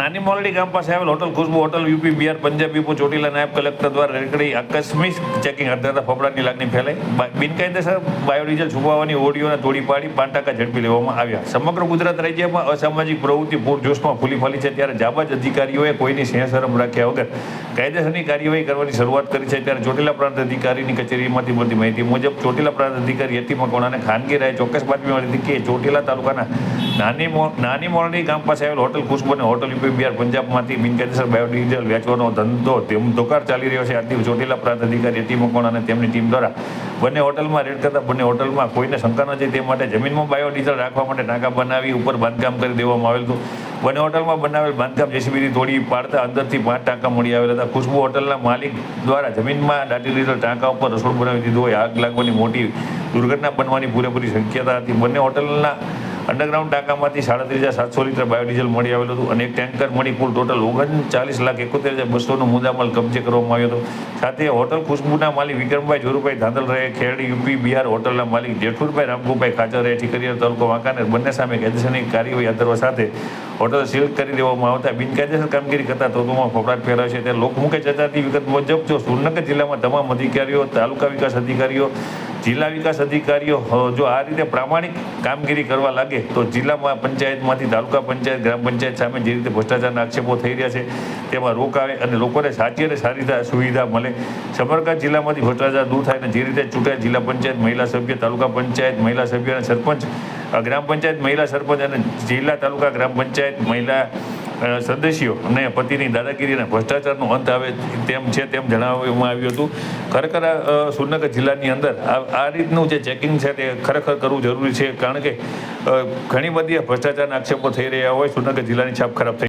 નાની મોરડી ગામ પાસે આવેલ hotel Khushbu hotel, UP, Bihar, Punjab યુપો Chotila નાયબ કલેક્ટર દ્વારા નીકળી આકસ્મિક ચેકિંગ હાથ ધરતા ફફડાટની લાગણી ફેલાઈ. બિનકાયદેસર બાયોડીઝલ છુપાવવાની ઓડીઓને તોડી પાડી પાંચ ટકા ઝડપી લેવામાં આવ્યા. સમગ્ર ગુજરાત રાજ્યમાં અસામાજિક પ્રવૃત્તિ પૂરજોશમાં ફૂલી ફાલી છે. ત્યારે જાબાજ અધિકારીઓએ કોઈની સ્નેહશરમ રાખ્યા વગર કાયદેસરની કાર્યવાહી કરવાની શરૂઆત કરી છે. ત્યારે ચોટીલા પ્રાંત અધિકારીની કચેરીમાંથી મળતી માહિતી મુજબ ચોટીલા પ્રાંત અધિકારી યતિ કોણાને ખાનગી રાય ચોક્કસ બાતમી મળી હતી કે ચોટીલા તાલુકાના નાની નાની મોરણી ગામ પાસે આવેલ હોટલ ખુશ્બુ અને હોટલ યુપી બિહાર પંજાબમાંથી બિનકાયદેસર બાયોડીઝલ વેચવાનો ધંધો તેમ ધોકાર ચાલી રહ્યો છે. આથી ચોટીલા પ્રાંત અધિકારી યતિ કોણ અને તેમની ટીમ દ્વારા બંને હોટલમાં રેડ કરતા બંને હોટલમાં કોઈને શંકા ન જાય તે માટે જમીનમાં બાયોડીઝલ રાખવા માટે ટાંકા બનાવી ઉપર બાંધકામ કરી દેવામાં આવેલ હતું. બંને હોટલમાં બનાવેલ બાંધકામ જેસીબીથી તોડી પાડતા અંદરથી પાંચ ટાંકા મળી આવેલા હતા. ખુશ્બુ હોટલના માલિક દ્વારા જમીનમાં દાટી લીધેલ ટાંકા ઉપર રસોડ બનાવી દીધું હોય. આગ લાગવાની મોટી દુર્ઘટના બનવાની પૂરેપૂરી શક્યતા હતી. બંને હોટલના અંડરગ્રાઉન્ડ ટાંકામાંથી સાડત્રીસ હજાર સાતસો લીટર બાયોડીઝલ મળી આવેલું હતું અને એક ટેન્કર મળી કુલ ટોટલ ઓગણચાલીસ લાખ એકોતેર હજાર બસોનો મુદ્દામાલ કબજે કરવામાં આવ્યો હતો. સાથે હોટલ ખુશ્બુના માલિક વિક્રમભાઈ જોરુભાઈ ધાંધલ રહે, ખેરડી યુપી, બિહાર હોટલના માલિક જેઠુરભાઈ રામગુભાઈ ખાચર રહે ઠીકરીયા તાલુકો વાંકાનેર, બંને સામે કાયદેસરની કાર્યવાહી હાથ સાથે હોટલ સીલ કરી દેવામાં આવતા. બિનકાયદેસર કામગીરી કરતા તત્વોમાં ફફડાટ ફેલાયો છે. ત્યારે લોકમુખે ચર્ચાતી વિગત મુજબ જો સુરનગર જિલ્લામાં તમામ અધિકારીઓ, તાલુકા વિકાસ અધિકારીઓ જિલ્લા વિકાસ અધિકારીઓ જો આ રીતે પ્રામાણિક કામગીરી કરવા લાગે, તો જિલ્લામાં પંચાયતમાંથી તાલુકા પંચાયત, ગ્રામ પંચાયત સામે જે રીતે ભ્રષ્ટાચારના આક્ષેપો થઈ રહ્યા છે, તેમાં રોક આવે અને લોકોને સાચી અને સારી સુવિધા મળે. સમગ્ર જિલ્લામાંથી ભ્રષ્ટાચાર દૂર થાય અને જે રીતે ચૂંટાય જિલ્લા પંચાયત, મહિલા સભ્ય, તાલુકા પંચાયત, મહિલા સભ્ય અને સરપંચ. ગ્રામ પંચાયત, મહિલા સરપંચ અને જિલ્લા, તાલુકા, ગ્રામ પંચાયત, મહિલા સદસ્યો અને પતિની દાદાગીરી ભ્રષ્ટાચારનો અંત આવે તેમ છે તેમ જણાવવામાં આવ્યું હતું. ખરેખર સુરનગર જિલ્લાની અંદર આ આ રીતનું જે ચેકિંગ છે તે ખરેખર કરવું જરૂરી છે કારણ કે ઘણી બધી ભ્રષ્ટાચારના આક્ષેપો થઈ રહ્યા હોય સુરનગર જિલ્લાની છાપ ખરાબ થઈ